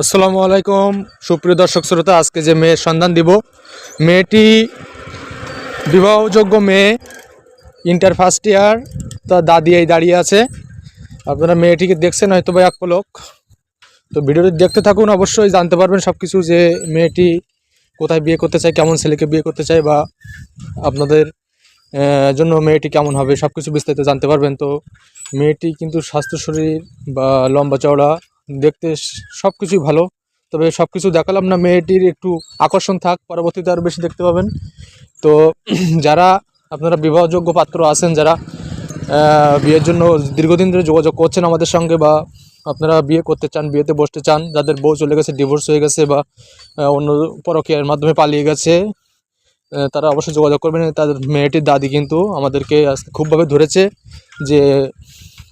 আসসালামু আলাইকুম। সুপ্রিয় দর্শক শ্রোতা, আজকে যে মেয়ের সন্ধান দিব, মেয়েটি বিবাহযোগ্য মেয়ে ইন্টার ফার্স্ট ইয়ার তার দাদি এই দাঁড়িয়ে আছে। আপনারা মেয়েটিকে দেখছেন, হয়তো বা এক পলক। তো ভিডিওটি দেখতে থাকুন, অবশ্যই জানতে পারবেন সব কিছু যে মেয়েটি কোথায় বিয়ে করতে চায়, কেমন ছেলেকে বিয়ে করতে চায়, বা আপনাদের জন্য মেয়েটি কেমন হবে সব কিছু বিস্তারিত জানতে পারবেন। তো মেয়েটি কিন্তু স্বাস্থ্য শরীর বা লম্বা চওড়া দেখতে সব কিছুই ভালো। তবে সব কিছু দেখালাম না, মেয়েটির একটু আকর্ষণ থাক, পরবর্তীতে আরও বেশি দেখতে পাবেন। তো যারা আপনারা বিবাহযোগ্য পাত্র আছেন, যারা বিয়ের জন্য দীর্ঘদিন ধরে যোগাযোগ করছেন আমাদের সঙ্গে বা আপনারা বিয়ে করতে চান, বিয়েতে বসতে চান, যাদের বউ চলে গেছে ডিভোর্স হয়ে গেছে বা অন্য পরকীয়ার মাধ্যমে পালিয়ে গেছে তারা অবশ্যই যোগাযোগ করবেন। তাদের মেয়েটির দাদি কিন্তু আমাদেরকে খুবভাবে ধরেছে যে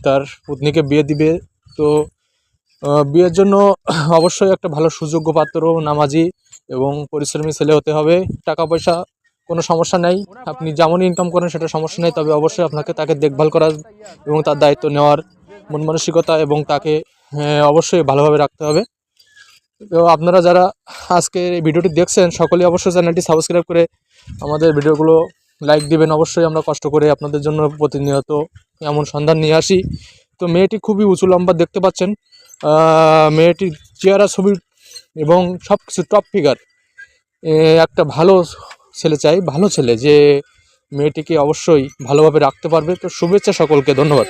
তার পত্নীকে বিয়ে দিবে। তো বিয়ের জন্য অবশ্যই একটা ভালো সুযোগ্য পাত্র, নামাজি এবং পরিশ্রমী ছেলে হতে হবে। টাকা পয়সা কোনো সমস্যা নেই। আপনি যেমন ইনকাম করেন সেটা সমস্যা নেই, তবে অবশ্যই আপনাকে তাকে দেখভাল করা এবং তার দায়িত্ব নেওয়ার মন মানসিকতা এবং তাকে অবশ্যই ভালোভাবে রাখতে হবে। তো আপনারা যারা আজকে এই ভিডিওটি দেখছেন, সকলেই অবশ্যই চ্যানেলটি সাবস্ক্রাইব করে আমাদের ভিডিওগুলো লাইক দিবেন। অবশ্যই আমরা কষ্ট করে আপনাদের জন্য প্রতিনিয়ত এমন সন্ধান নিয়ে আসি। তো মেয়েটি খুবই উঁচু লম্বা দেখতে পাচ্ছেন। মেয়েটির চেহারা, ছবি এবং সব কিছু টপ ফিগার একটা ভালো ছেলে চাই, ভালো ছেলে যে মেয়েটিকে অবশ্যই ভালোভাবে রাখতে পারবে। তো শুভেচ্ছা সকলকে, ধন্যবাদ।